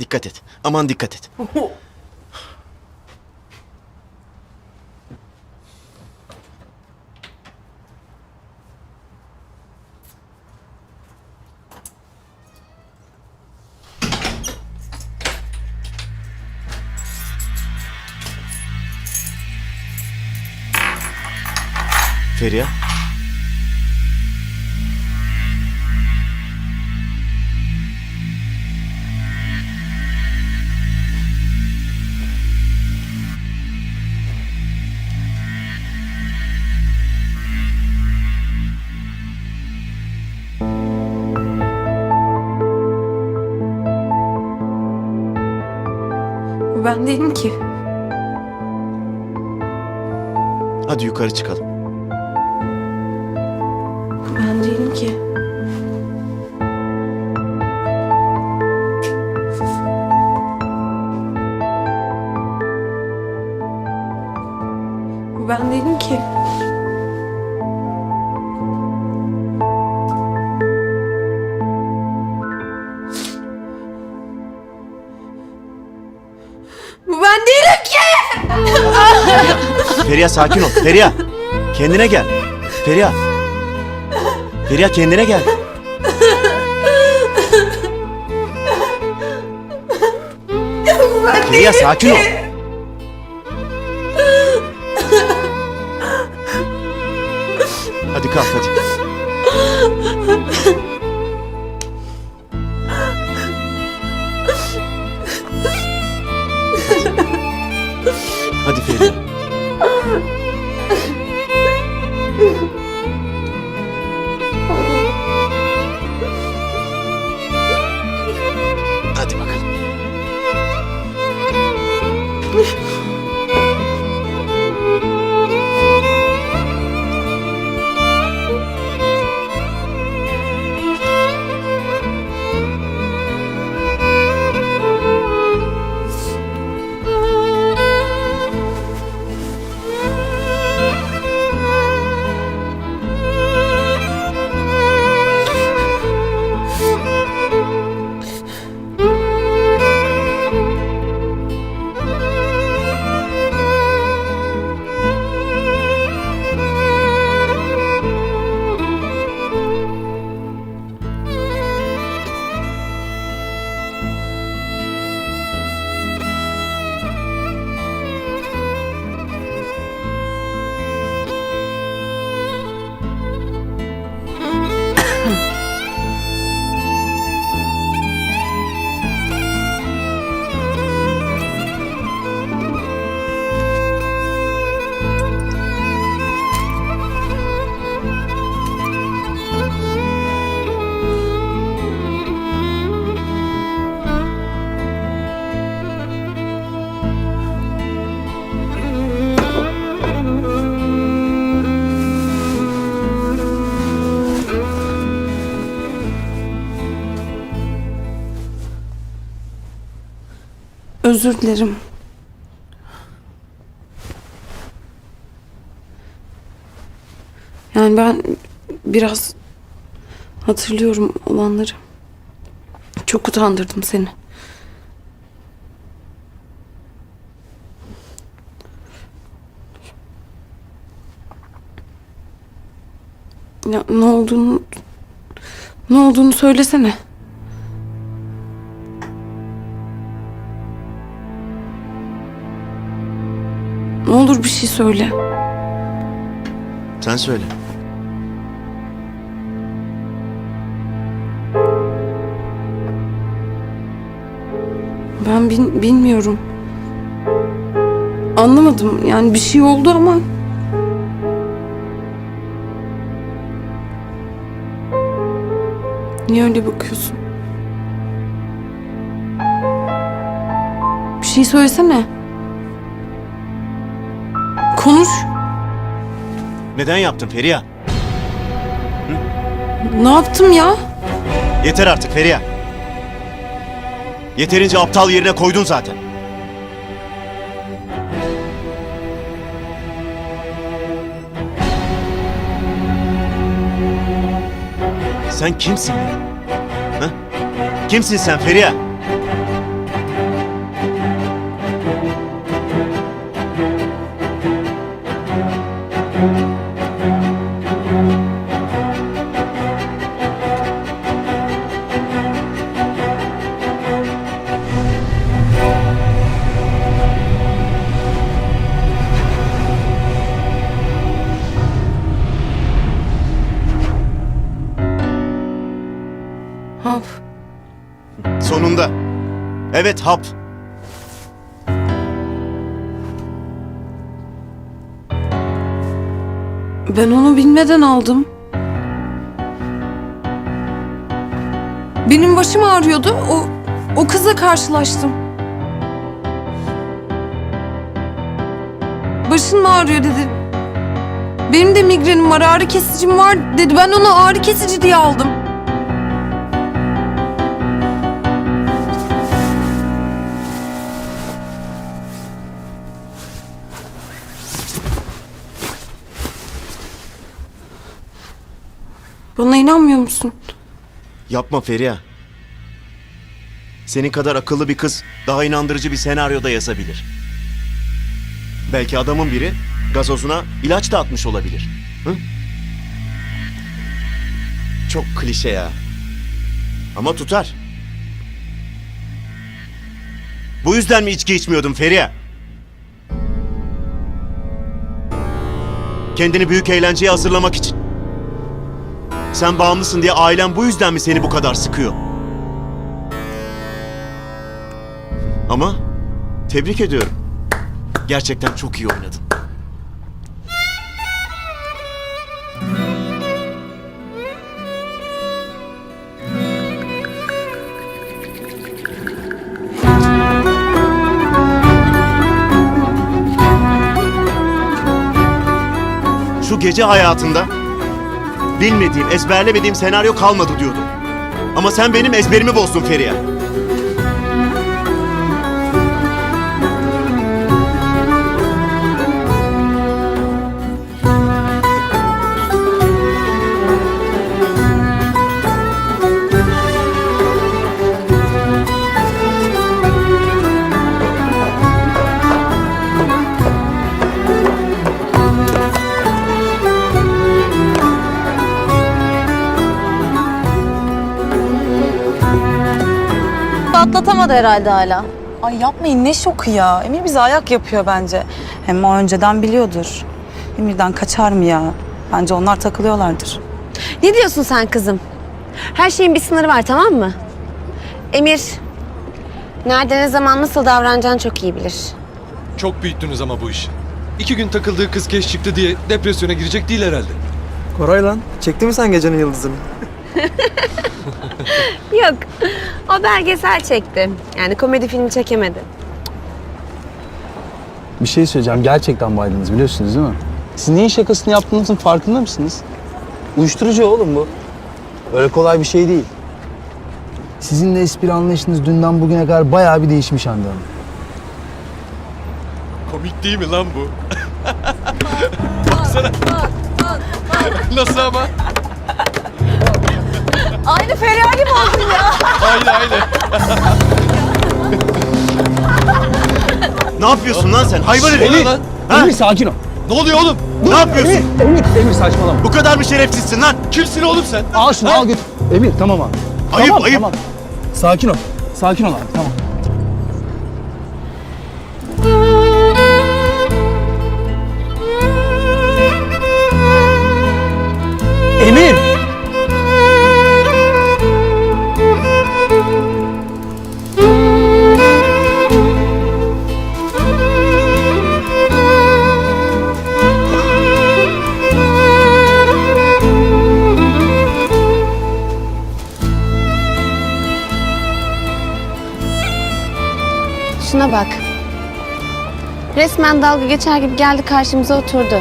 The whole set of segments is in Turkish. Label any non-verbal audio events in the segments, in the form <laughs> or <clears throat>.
Dikkat et. Aman dikkat et. Feriha. Ben değilim ki. Hadi yukarı çıkalım. Ben değilim ki. Feriha sakin ol. Feriha. Kendine gel. Feriha. Feriha kendine gel. Feriha sakin ol. Hadi kalk hadi. Özür dilerim. Yani ben biraz hatırlıyorum olanları. Çok utandırdım seni. Ya ne olduğunu ne olduğunu söylesene. Olur bir şey söyle. Sen söyle. Ben bil- bilmiyorum. Anlamadım. Yani bir şey oldu ama Niye öyle bakıyorsun? Bir şey söylesene. Konuş. Neden yaptın Feriha? Ne yaptım ya? Yeter artık Feriha. Yeterince aptal yerine koydun zaten. Sen kimsin ya? Ha? Kimsin sen Feriha? Evet hap. Ben onu bilmeden aldım. Benim başım ağrıyordu. O, o kızla karşılaştım. Başın mı ağrıyor dedi. Benim de migrenim var, ağrı kesicim var dedi. Ben onu ağrı kesici diye aldım. İnanmıyor musun? Yapma Feriha. Senin kadar akıllı bir kız daha inandırıcı bir senaryoda yazabilir. Belki adamın biri gazozuna ilaç da atmış olabilir. Hı? Çok klişe ya. Ama tutar. Bu yüzden mi içki içmiyordun Feriha? Kendini büyük eğlenceye hazırlamak için. Sen bağımlısın diye ailen bu yüzden mi seni bu kadar sıkıyor? Ama tebrik ediyorum. Gerçekten çok iyi oynadın. Şu gece hayatında Bilmediğim, ezberlemediğim senaryo kalmadı diyordum. Ama sen benim ezberimi bozdun Feriha. Atlatamadı herhalde hala. Ay yapmayın ne şoku ya. Emir bize ayak yapıyor bence. Hem o önceden biliyordur. Emir'den kaçar mı ya? Bence onlar takılıyorlardır. Ne diyorsun sen kızım? Her şeyin bir sınırı var tamam mı? Emir, nerede ne zaman nasıl davranacağını çok iyi bilir. Çok büyüttünüz ama bu işi. İki gün takıldığı kız keş çıktı diye depresyona girecek değil herhalde. Koray lan, çekti mi sen gecenin yıldızını? <laughs> Yok, o belgesel çekti. Yani komedi filmi çekemedi. Bir şey söyleyeceğim. Gerçekten baydınız biliyorsunuz değil mi? Siz neyin şakasını yaptığınızın farkında mısınız? Uyuşturucu oğlum bu. Öyle kolay bir şey değil. Sizin de espri anlayışınız dünden bugüne kadar bayağı bir değişmiş Hande Hanım. Komik değil mi lan bu? Baksana. <laughs> Nasıl ama? Gibi oldun ya. Aynı aynı. Ne yapıyorsun lan sen? Hayvan herif. lan? Ha? Emir sakin ol. Ne oluyor oğlum? Ne yapıyorsun? Emir, Emir saçmalama. Bu kadar mı şerefsizsin lan? Kimsin oğlum sen? Al şunu al götür. Emir tamam abi. Ayıp, tamam, ayıp. Tamam. Sakin ol. Sakin ol abi tamam. Şuna bak. Resmen dalga geçer gibi geldi karşımıza oturdu.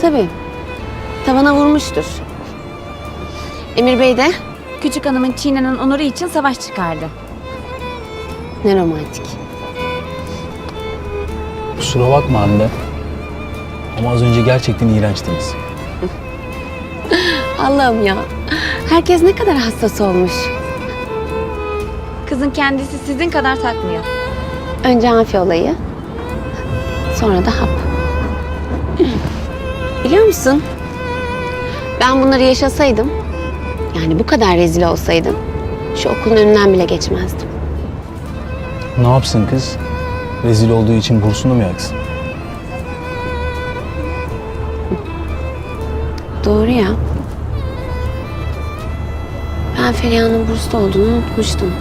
Tabii. Tavana vurmuştur. Emir Bey de Küçük hanımın çiğnenen onuru için savaş çıkardı. ne romantik. Kusura bakma anne. Ama az önce gerçekten iğrençtiniz. <laughs> Allah'ım ya. Herkes ne kadar hassas olmuş. Kızın kendisi sizin kadar takmıyor. Önce amfi olayı. Sonra da hap. <clears throat> Biliyor musun? Ben bunları yaşasaydım, yani bu kadar rezil olsaydım, şu okulun önünden bile geçmezdim. Ne yapsın kız? Rezil olduğu için bursunu mu yaksın? <clears throat> Doğru ya. Ben Feriha'nın burslu olduğunu unutmuştum.